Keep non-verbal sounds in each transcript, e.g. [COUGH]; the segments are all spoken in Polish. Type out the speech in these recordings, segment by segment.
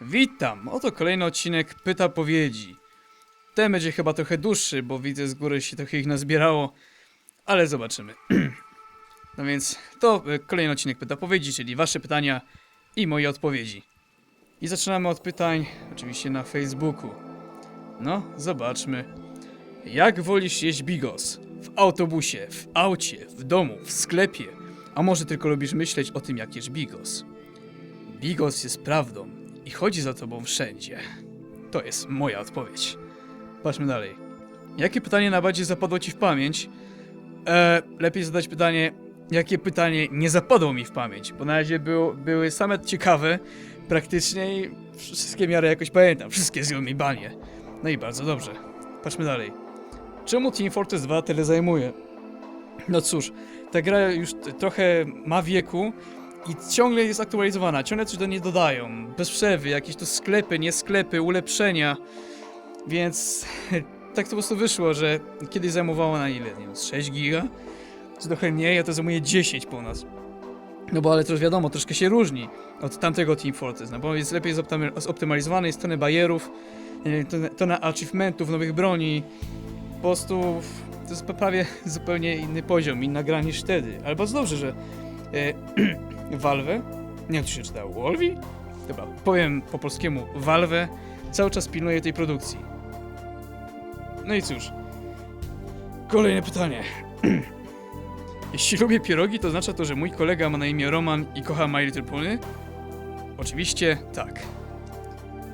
Witam, oto kolejny odcinek Pyta Powiedzi. Ten będzie chyba trochę dłuższy, bo widzę z góry się trochę ich nazbierało, ale zobaczymy. [CLEARS THROAT] No więc to e, kolejny odcinek Pyta Powiedzi, czyli wasze pytania i moje odpowiedzi. I zaczynamy od pytań, oczywiście na Facebooku. No, zobaczmy. Jak wolisz jeść bigos? W autobusie, w aucie, w domu, w sklepie? A może tylko lubisz myśleć o tym, jak jesz bigos? Bigos jest prawdą i chodzi za tobą wszędzie. To jest moja odpowiedź. Patrzmy dalej. Jakie pytanie najbardziej zapadło ci w pamięć? E, lepiej zadać pytanie, jakie pytanie nie zapadło mi w pamięć, bo na razie było, były same ciekawe, praktycznie i wszystkie miary jakoś pamiętam, wszystkie z mi banie. No i bardzo dobrze. Patrzmy dalej. Czemu Team Fortress 2 tyle zajmuje? No cóż, ta gra już trochę ma wieku i ciągle jest aktualizowana, ciągle coś do niej dodają. Bez przerwy, jakieś to sklepy, nie sklepy, ulepszenia. Więc [LAUGHS] tak to po prostu wyszło, że kiedyś zajmowało na ile? Nie wiem, z 6 giga? Czy trochę mniej, a to zajmuje 10 po nas. No bo ale to już wiadomo, troszkę się różni od tamtego Team Fortress, no bo jest lepiej zoptymalizowany, jest bajerów, yy, tona- tona achievementów, nowych broni. Po prostu to jest prawie [LAUGHS] zupełnie inny poziom, inna gra niż wtedy. Ale bardzo dobrze, że e, [CLEARS THROAT] Valve, nie wiem to się czyta, Wolvi? Dobra, powiem po polskiemu, Valve cały czas pilnuje tej produkcji. No i cóż, kolejne pytanie. [CLEARS THROAT] Jeśli lubię pierogi, to oznacza to, że mój kolega ma na imię Roman i kocha My Little Pony? Oczywiście tak.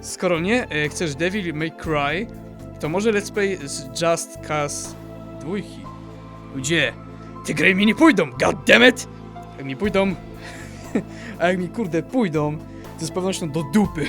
Skoro nie e, chcesz Devil May Cry, to może let's play z Just Cause dwójki. Ludzie, te gry mi nie pójdą, goddammit! Jak mi pójdą, [LAUGHS] a jak mi kurde pójdą, to z pewnością do dupy.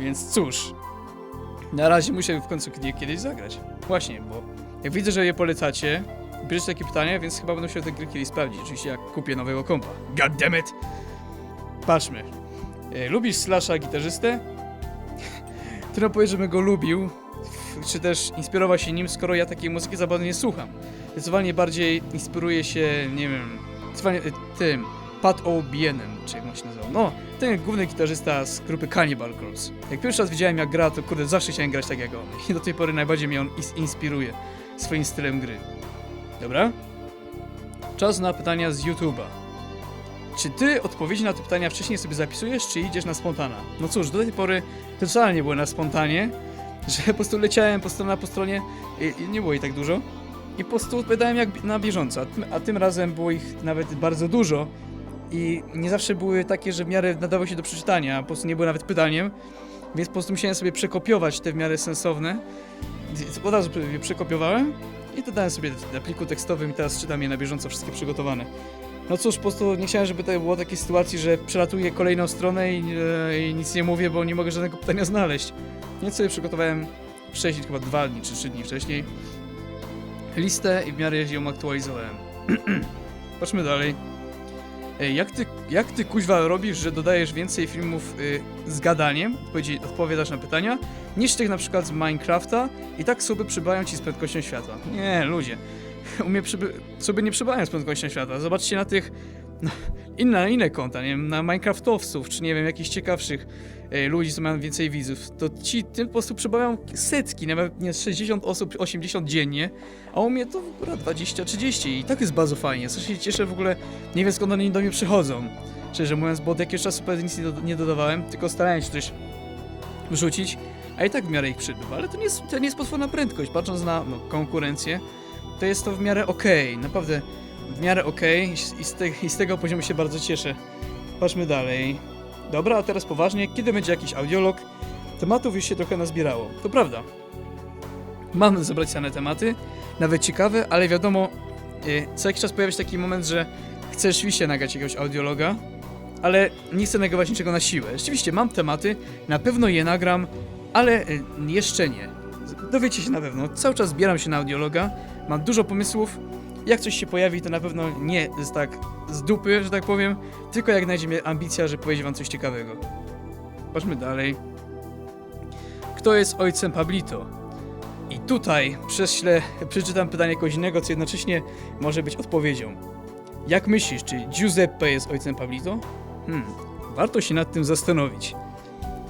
Więc cóż, na razie muszę w końcu kiedy- kiedyś zagrać. Właśnie, bo jak widzę, że je polecacie, bierzecie takie pytania, więc chyba będę chciał te gry kiedyś sprawdzić. Oczywiście jak kupię nowego kompa. Goddammit! Patrzmy. E, lubisz Slasha gitarzystę? [LAUGHS] Trudno powiedzieć, żebym go lubił, czy też inspirował się nim, skoro ja takiej muzyki za bardzo nie słucham. Zdecydowanie bardziej inspiruje się, nie wiem, zdecydowanie e, tym, Pat O'Bienem, czy jak on się nazywał. No, ten główny gitarzysta z grupy Cannibal Corpse. Jak pierwszy raz widziałem jak gra, to kurde, zawsze chciałem grać tak jak on. I do tej pory najbardziej mnie on inspiruje swoim stylem gry. Dobra? Czas na pytania z YouTube'a. Czy ty odpowiedzi na te pytania wcześniej sobie zapisujesz, czy idziesz na spontana? No cóż, do tej pory to totalnie było na spontanie, [LAUGHS] że po prostu leciałem po stronie po stronie i, i nie było ich tak dużo. I po prostu odpowiadałem jak na bieżąco, a tym, razem było ich nawet bardzo dużo i nie zawsze były takie, że w miarę nadawały się do przeczytania, po prostu nie były nawet pytaniem, więc po prostu musiałem sobie przekopiować te w miarę sensowne. Od razu je przekopiowałem i dodałem sobie do pliku tekstowym i teraz czytam je na bieżąco, wszystkie przygotowane. No cóż, po prostu nie chciałem, żeby to było takiej sytuacji, że przelatuję kolejną stronę i, e, i nic nie mówię, bo nie mogę żadnego pytania znaleźć. Więc sobie przygotowałem wcześniej, chyba dwa dni czy trzy dni wcześniej, listę i w miarę ją aktualizowałem. [CLEARS THROAT] Patrzmy dalej. Ej, jak ty, jak ty kuźwa robisz, że dodajesz więcej filmów y, z gadaniem, odpowiedzi, odpowiadasz na pytania, niż tych na przykład z Minecrafta i tak sobie przybają ci z prędkością światła? Nie, ludzie. [LAUGHS] U mnie przyby- sobie nie przybają z prędkością światła. Zobaczcie na tych [LAUGHS] inne, inne konta, nie wiem, na Minecraftowców, czy nie wiem, jakichś ciekawszych e, ludzi, co mają więcej widzów, to ci tym po prostu przybawiają setki, nawet nie 60 osób, 80 dziennie, a u mnie to góra 20-30 i tak jest bardzo fajnie. Zawsze się cieszę w ogóle, nie wiem skąd oni do mnie przychodzą. Szczerze mówiąc, bo od jakiegoś czasu prawie nic nie, do, nie dodawałem, tylko starałem się coś wrzucić, a i tak w miarę ich przybywa, ale to nie jest, to nie jest potworna prędkość, patrząc na no, konkurencję, to jest to w miarę okej, naprawdę w miarę okej i, z- te, i z tego poziomu się bardzo cieszę. Patrzmy dalej. Dobra, a teraz poważnie, kiedy będzie jakiś audiolog? Tematów już się trochę nazbierało, to prawda. Mamy zebrać same tematy, nawet ciekawe, ale wiadomo, y, co jakiś czas pojawia się taki moment, że chcę rzeczywiście nagrać jakiegoś audiologa, ale nie chcę nagrywać niczego na siłę. Rzeczywiście mam tematy, na pewno je nagram, ale y, jeszcze nie. Dowiecie się na pewno. Cały czas zbieram się na audiologa, mam dużo pomysłów. Jak coś się pojawi, to na pewno nie z tak z dupy, że tak powiem, tylko jak znajdzie mnie ambicja, że powiedzie wam coś ciekawego. Patrzmy dalej. Kto jest ojcem Pablito? I tutaj prześlę, przeczytam pytanie kogoś co jednocześnie może być odpowiedzią. Jak myślisz, czy Giuseppe jest ojcem Pablito? Hmm, warto się nad tym zastanowić.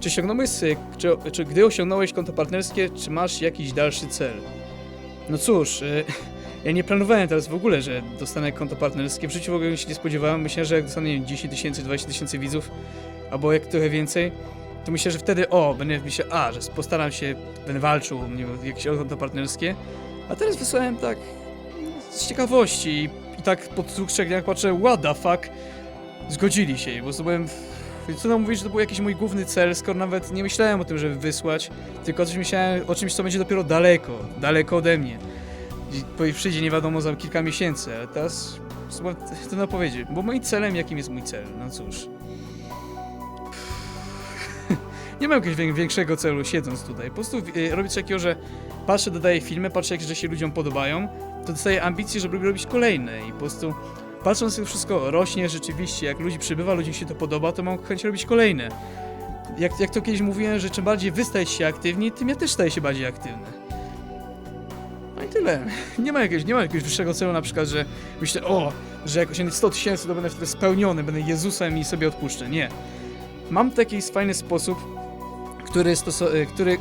Czy osiągnąłeś, y, czy, czy gdy osiągnąłeś konto partnerskie, czy masz jakiś dalszy cel? No cóż, y, ja nie planowałem teraz w ogóle, że dostanę konto partnerskie. W życiu w ogóle się nie spodziewałem. Myślę, że jak dostanę wiem, 10 tysięcy, 20 tysięcy widzów, albo jak trochę więcej, to myślę, że wtedy, o, będę myślał, a, że postaram się, będę walczył, nie jakieś konto partnerskie. A teraz wysłałem tak z ciekawości i, tak po dwóch, trzech dniach patrzę, what the fuck, zgodzili się prostu byłem... Co nam mówić, że to był jakiś mój główny cel, skoro nawet nie myślałem o tym, żeby wysłać, tylko o czymś myślałem, o czymś, co będzie dopiero daleko, daleko ode mnie. I przyjdzie nie wiadomo za kilka miesięcy, ale teraz chyba na powiedzieć, bo moim celem, jakim jest mój cel? No cóż. [LAUGHS] Nie mam jakiegoś wię- większego celu siedząc tutaj. Po prostu y, robię coś takiego, że patrzę, dodaję filmy, patrzę, jak, się ludziom podobają, to dostaję ambicji, żeby robić kolejne i po prostu patrząc, jak wszystko rośnie rzeczywiście, jak ludzi przybywa, ludziom się to podoba, to mam chęć robić kolejne. Jak, jak to kiedyś mówiłem, że czym bardziej wy stajecie się aktywni, tym ja też staję się bardziej aktywny. I tyle. Nie ma jakiegoś, nie ma jakiegoś wyższego celu, na przykład, że myślę, o, że jak osiągnę 100 tysięcy, to będę wtedy spełniony, będę Jezusem i sobie odpuszczę. Nie. Mam taki fajny sposób, który, stoso- y, który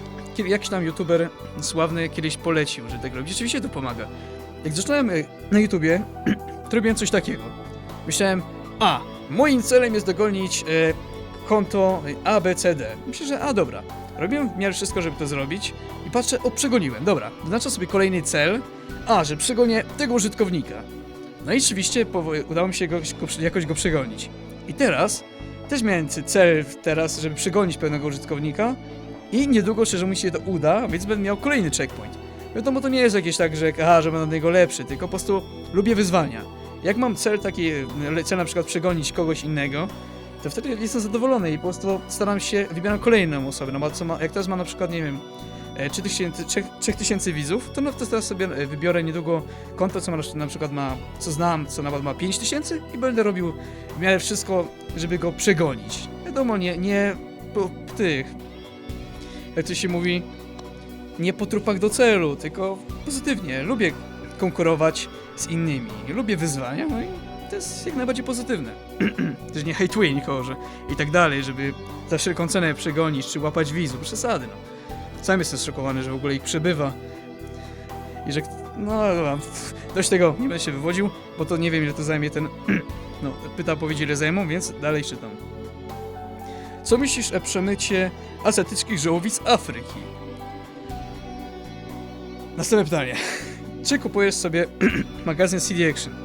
jakiś tam youtuber sławny kiedyś polecił, że tak robić. Rzeczywiście to pomaga. Jak zaczynałem y, na YouTubie, [CLEARS THROAT] to robiłem coś takiego. Myślałem, a, moim celem jest dogonić e, konto ABCD. Myślę, że a dobra. Robiłem w miarę wszystko, żeby to zrobić i patrzę, o, przegoniłem. Dobra, wyznaczam sobie kolejny cel. A, że przegonię tego użytkownika. No i rzeczywiście powo- udało mi się go, jakoś go przegonić. I teraz też miałem cel teraz, żeby przegonić pewnego użytkownika i niedługo, szczerze mi się to uda, więc będę miał kolejny checkpoint. Wiadomo, to nie jest jakieś tak, że aha, że będę od niego lepszy, tylko po prostu lubię wyzwania. Jak mam cel taki, cel na przykład przegonić kogoś innego, to wtedy jestem zadowolony i po prostu staram się, wybieram kolejną osobę, no bo co ma, jak teraz mam na przykład, nie wiem, e, 3000, 3000 widzów, to no to teraz sobie e, wybiorę niedługo konto, co ma, na przykład ma, co znam, co nawet ma 5000 i będę robił w miarę wszystko, żeby go przegonić. Wiadomo, nie, nie po tych, jak to się mówi, nie po trupach do celu, tylko pozytywnie. Lubię konkurować z innymi, lubię wyzwania, no i to jest jak najbardziej pozytywne. [CLEARS THROAT] Też nie hejtuję nikogo, że i tak dalej, żeby za wszelką cenę przegonić, czy łapać wizu, przesady, no. Sam jestem zszokowany, że w ogóle ich przybywa. I że, no dobra, dość tego, nie będę się wywodził, bo to nie wiem ile to zajmie ten, [CLEARS THROAT] no, pyta powiedzi ile zajmą, więc dalej czytam. Co myślisz o przemycie azjatyckich żołowic Afryki? Następne pytanie. Czy kupujesz sobie [CLEARS THROAT] magazyn CD Action?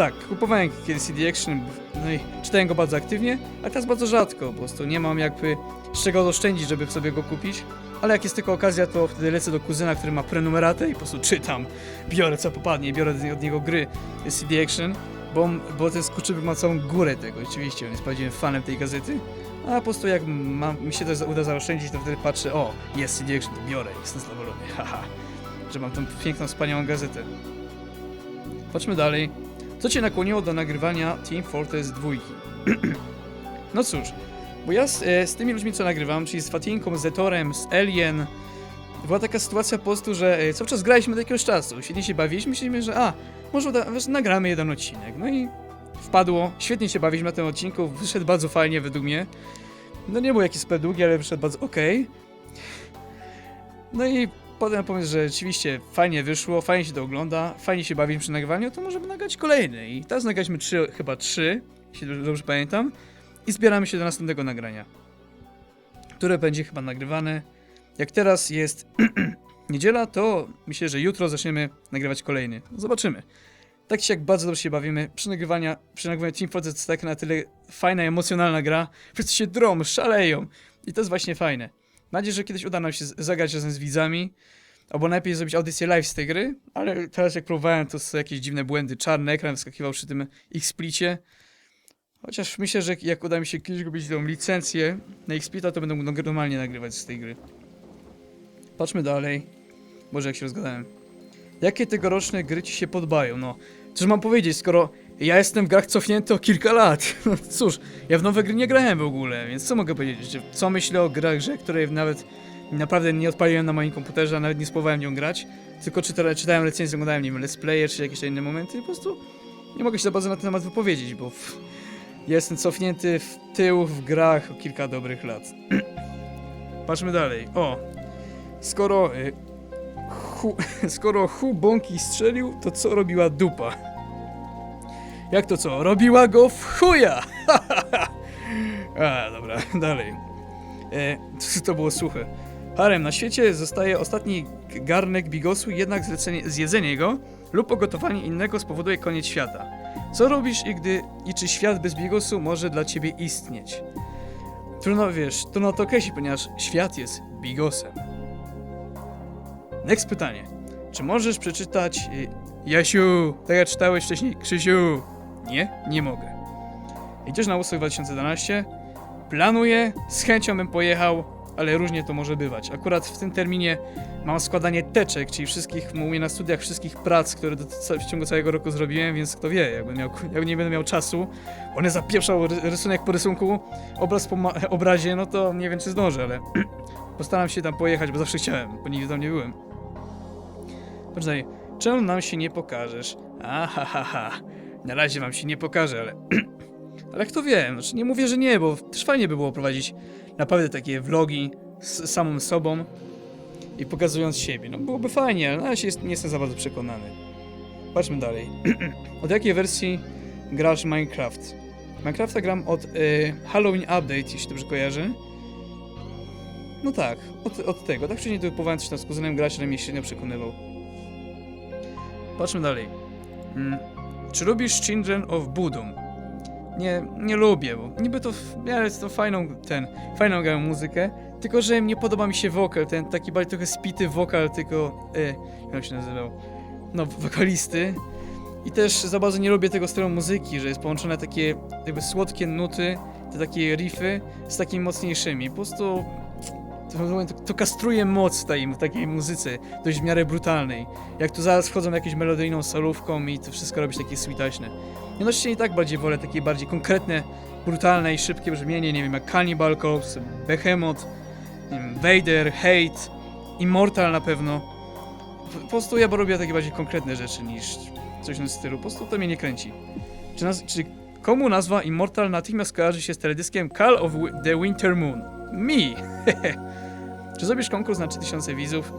Tak, kupowałem kiedyś CD Action, no i czytałem go bardzo aktywnie, a teraz bardzo rzadko, po prostu nie mam jakby z czego oszczędzić, żeby sobie go kupić. Ale jak jest tylko okazja, to wtedy lecę do kuzyna, który ma prenumeratę i po prostu czytam, biorę co popadnie, biorę od niego gry CD Action, bo, bo ten skurczybyk ma całą górę tego, oczywiście, on jest prawdziwym fanem tej gazety. A po prostu jak mi się to uda zaoszczędzić, to wtedy patrzę, o, jest CD Action, to biorę, jestem zadowolony, [LAUGHS] haha, że mam tą piękną, wspaniałą gazetę. Chodźmy dalej. Co cię nakłoniło do nagrywania Team Fortress 2? [CLEARS THROAT] no cóż, bo ja z, e, z tymi ludźmi, co nagrywam, czyli z Fatinką, z Zetorem, z Alien, była taka sytuacja po prostu, że e, cały czas graliśmy do jakiegoś czasu, świetnie się bawiliśmy, myśleliśmy, że a, może wiesz, nagramy jeden odcinek. No i wpadło, świetnie się bawiliśmy na tym odcinku, wyszedł bardzo fajnie według mnie. No nie był jakiś super długi, ale wyszedł bardzo okej. No i potem pomysł, że rzeczywiście fajnie wyszło, fajnie się to ogląda, fajnie się bawimy przy nagrywaniu, to możemy nagrać kolejny. I teraz nagraliśmy trzy, chyba trzy, jeśli dobrze- pamiętam. I zbieramy się do następnego nagrania, które będzie chyba nagrywane. Jak teraz jest [CLEARS THROAT] niedziela, to myślę, że jutro zaczniemy nagrywać kolejny. Zobaczymy. Tak czy jak bardzo dobrze się bawimy. Przy nagrywaniu, przy nagrywaniu Team Fortress tak na tyle fajna, emocjonalna gra. Wszyscy się drą, szaleją. I to jest właśnie fajne. Mam nadzieję, że kiedyś uda nam się zagrać razem z widzami. Albo najlepiej zrobić audycję live z tej gry, ale teraz jak próbowałem, to są jakieś dziwne błędy. Czarny ekran wyskakiwał przy tym X-splicie. Chociaż myślę, że jak uda mi się kiedyś kupić tą licencję na X-splita, to będę mógł normalnie nagrywać z tej gry. Patrzmy dalej. Boże, jak się rozgadałem. Jakie tegoroczne gry ci się podobają? No, cóż mam powiedzieć, skoro ja jestem w grach cofnięty o kilka lat. [LAUGHS] No cóż, ja w nowe gry nie grałem w ogóle, więc co mogę powiedzieć? Co myślę o grach, że której nawet naprawdę nie odpaliłem na moim komputerze, a nawet nie spróbowałem nią grać, tylko czyta, czytałem recenzję, oglądałem, nie wiem, let's player czy jakieś inne momenty i po prostu nie mogę się za bardzo na ten temat wypowiedzieć, bo w, jestem cofnięty w tył w grach o kilka dobrych lat. [CLEARS THROAT] patrzmy dalej. O, skoro... Y, hu, [LAUGHS] skoro hu bąki strzelił, to co robiła dupa? Jak to co? Robiła go w chuja! [LAUGHS] A, dobra, [LAUGHS] dalej. E, [LAUGHS] to, było suche. Harem, na świecie zostaje ostatni garnek bigosu, jednak zlecenie, zjedzenie go lub ogotowanie innego spowoduje koniec świata. Co robisz i gdy i czy świat bez bigosu może dla ciebie istnieć? Trudno wiesz, trudno to określić, ponieważ świat jest bigosem. Next pytanie. Czy możesz przeczytać y, Jasiu, tak jak czytałeś wcześniej, Krzysiu? Nie, nie mogę. Idziesz na Łosok 2012? Planuję, z chęcią bym pojechał, ale różnie to może bywać. Akurat w tym terminie mam składanie teczek, czyli wszystkich, mówię na studiach, wszystkich prac, które w ciągu całego roku zrobiłem, więc kto wie, jakbym miał, nie będę miał czasu, one zapieprzał ry- rysunek po rysunku, obraz po obrazie, no to nie wiem czy zdążę, ale [CLEARS THROAT] postaram się tam pojechać, bo zawsze chciałem, bo nigdy tam nie byłem. Poczekaj, czemu nam się nie pokażesz? Aha, ha, ha. Na razie wam się nie pokażę, ale... [CLEARS THROAT] ale kto wie, znaczy nie mówię, że nie, bo też fajnie by było prowadzić naprawdę takie vlogi z samym sobą i pokazując siebie. No byłoby fajnie, ale na razie jest, nie jestem za bardzo przekonany. Patrzmy dalej. [CLEARS THROAT] od jakiej wersji grasz Minecraft? Minecrafta gram od y, Halloween Update, jeśli dobrze kojarzę. No tak, od, od tego. Tak wcześniej to próbowałem coś tam z kuzynem grać, ale mnie średnio przekonywał. Patrzmy dalej. Mm. Czy lubisz Children of Bodom? Nie, nie lubię, bo niby to w miarę jest to fajną, ten, fajną grają muzykę, tylko że nie podoba mi się wokal, ten taki bardziej trochę spity wokal, tylko, e, jak się nazywał, no, wokalisty. I też za bardzo nie lubię tego stylu muzyki, że jest połączone takie jakby słodkie nuty, te takie riffy z takimi mocniejszymi. Po prostu to, to, kastruje moc tej, takiej muzyce, dość w miarę brutalnej. Jak tu zaraz wchodzą jakąś melodyjną solówką i to wszystko robić takie switaśne. Jednocześnie i tak bardziej wolę takie bardziej konkretne, brutalne i szybkie brzmienie, nie wiem, jak Cannibal Corpse, Behemoth, wiem, Vader, Hate, Immortal na pewno. Po- prostu ja lubię takie bardziej konkretne rzeczy niż coś w tym stylu. Po prostu to mnie nie kręci. Czy, naz- czy komu nazwa Immortal natychmiast kojarzy się z teledyskiem Call of the Winter Moon? Mi! [LAUGHS] Czy zrobisz konkurs na 3000 widzów?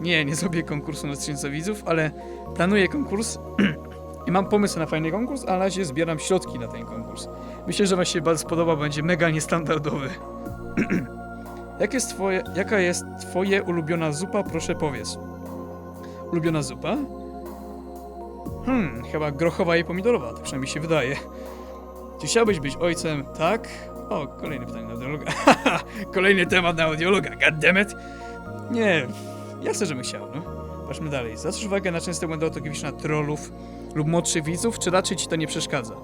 Nie, nie zrobię konkursu na 3000 widzów, ale planuję konkurs [CLEARS THROAT] i mam pomysł na fajny konkurs, a na razie zbieram środki na ten konkurs. Myślę, że wam się bardzo spodoba, będzie mega niestandardowy. [CLEARS THROAT] Jak jest twoje, jaka jest twoje ulubiona zupa? Proszę powiedz. Ulubiona zupa? Hmm, chyba grochowa i pomidorowa, tak przynajmniej się wydaje. Czy chciałbyś być ojcem? Tak? O, kolejne pytanie na audiologa. [LAUGHS] Kolejny temat na audiologa, goddammit. Nie, jasne, że bym chciał, no. Patrzmy dalej. Zwracasz uwagę na częste błędy ortograficzne trollów lub młodszych widzów, czy raczej ci to nie przeszkadza?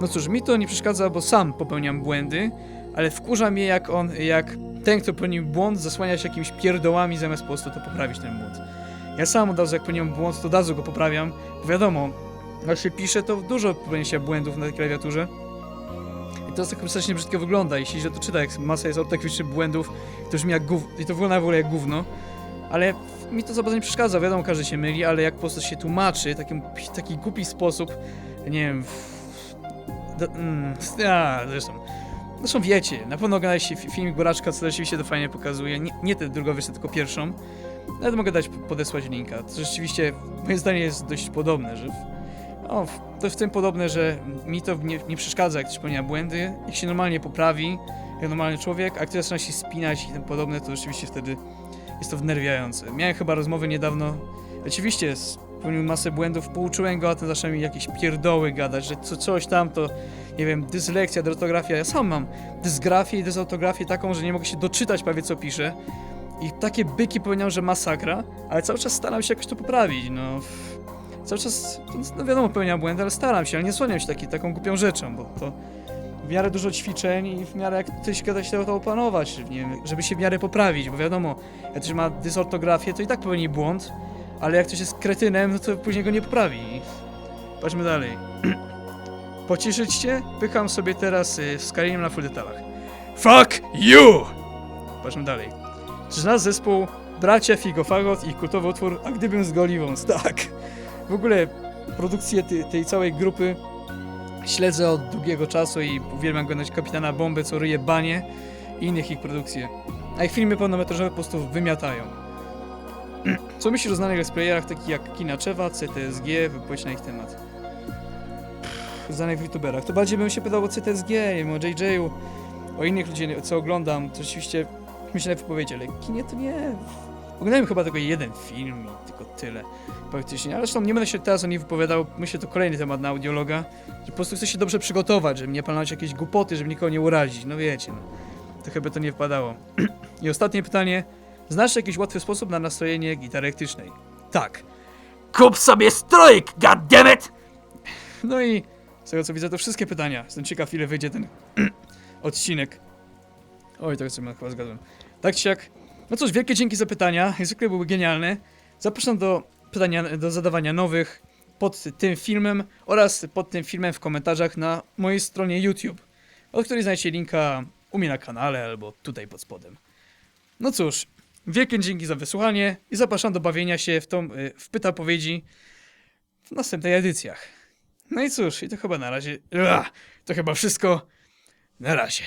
No cóż, mi to nie przeszkadza, bo sam popełniam błędy, ale wkurza mnie jak on, jak ten, kto popełnił błąd, zasłania się jakimiś pierdołami, zamiast po prostu to poprawić ten błąd. Ja sam od razu, jak popełniam błąd, to od razu go poprawiam, bo wiadomo, jak się pisze, to dużo popełnia się błędów na tej klawiaturze. I to tak strasznie brzydko wygląda, jeśli się to czyta, jak masa jest ortograficznych błędów, to brzmi jak gów... i to wygląda w ogóle jak gówno. Ale mi to za bardzo nie przeszkadza, wiadomo, każdy się myli, ale jak po prostu się tłumaczy takim, w taki głupi sposób, nie wiem. Do, mm, a, zresztą, zresztą wiecie, na pewno oglądaliście fi- filmik Boraczka, co rzeczywiście to fajnie pokazuje, nie, nie tę drugą wersję, tylko pierwszą, nawet mogę dać, podesłać linka, to rzeczywiście, moje zdanie jest dość podobne, że w, o, w- to w tym podobne, że mi to nie, nie przeszkadza, jak ktoś popełnia błędy, jak się normalnie poprawi, jak normalny człowiek, a ktoś zaczyna się spinać i tym podobne, to rzeczywiście wtedy jest to wnerwiające. Miałem chyba rozmowę niedawno, oczywiście popełnił masę błędów, pouczyłem go, a ten zaczął mi jakieś pierdoły gadać, że co, coś tam to, nie wiem, dyslekcja, dysortografia, ja sam mam dysgrafię i dysortografię taką, że nie mogę się doczytać prawie co piszę i takie byki powiedział, że masakra, ale cały czas staram się jakoś to poprawić, no... Cały czas, no wiadomo, popełniam błędy, ale staram się, ale nie słaniam się taki, taką głupią rzeczą, bo to w miarę dużo ćwiczeń i w miarę jak ktoś kiedyś się to opanować, nie wiem, żeby się w miarę poprawić, bo wiadomo, jak ktoś ma dysortografię, to i tak popełni błąd, ale jak ktoś jest kretynem, no to później go nie poprawi. Patrzmy dalej. [CLEARS THROAT] Pocieszyć cię? Pykam sobie teraz y, na full detalach. Fuck you! Patrzmy dalej. Czy znasz zespół Bracia Figofagot i kultowy utwór A gdybym z Goliwą? [LAUGHS] Tak. W ogóle produkcję tej, tej całej grupy śledzę od długiego czasu i uwielbiam oglądać Kapitana Bombę, co ryje banie i innych ich produkcji. a ich filmy pełnometrażowe po prostu wymiatają. Co myślisz o znanych let's playerach takich jak Kinaczewa, CTSG, wypowiedź na ich temat? Pff, Znanych youtuberach. To bardziej bym się pytał o CTSG, o JJ-u, o innych ludzi, co oglądam. To rzeczywiście myślę wypowiedzi, ale kinie to nie. Oglądałem chyba tylko jeden film i tylko tyle. Praktycznie. Ale zresztą nie będę się teraz o niej wypowiadał. Myślę, to kolejny temat na audiologa. Że po prostu chcę się dobrze przygotować, żeby nie planować jakieś głupoty, żeby nikogo nie urazić. No wiecie, no. To chyba to nie wpadało. [CLEARS THROAT] I ostatnie pytanie. Znasz jakiś łatwy sposób na nastrojenie gitary elektrycznej? Tak. Kup sobie strójk, goddammit! [CLEARS THROAT] No i z tego co widzę, to wszystkie pytania. Jestem ciekaw, ile wyjdzie ten [CLEARS THROAT] odcinek. Oj, to sobie chyba zgadłem. Tak czy jak. No cóż, wielkie dzięki za pytania. Zwykle były genialne. Zapraszam do pytania, do zadawania nowych pod tym filmem oraz pod tym filmem w komentarzach na mojej stronie YouTube, od której znajdziecie linka u mnie na kanale albo tutaj pod spodem. No cóż, wielkie dzięki za wysłuchanie i zapraszam do bawienia się w tą y, w pyta powiedzi w następnych edycjach. No i cóż, i to chyba na razie. To chyba wszystko. Na razie.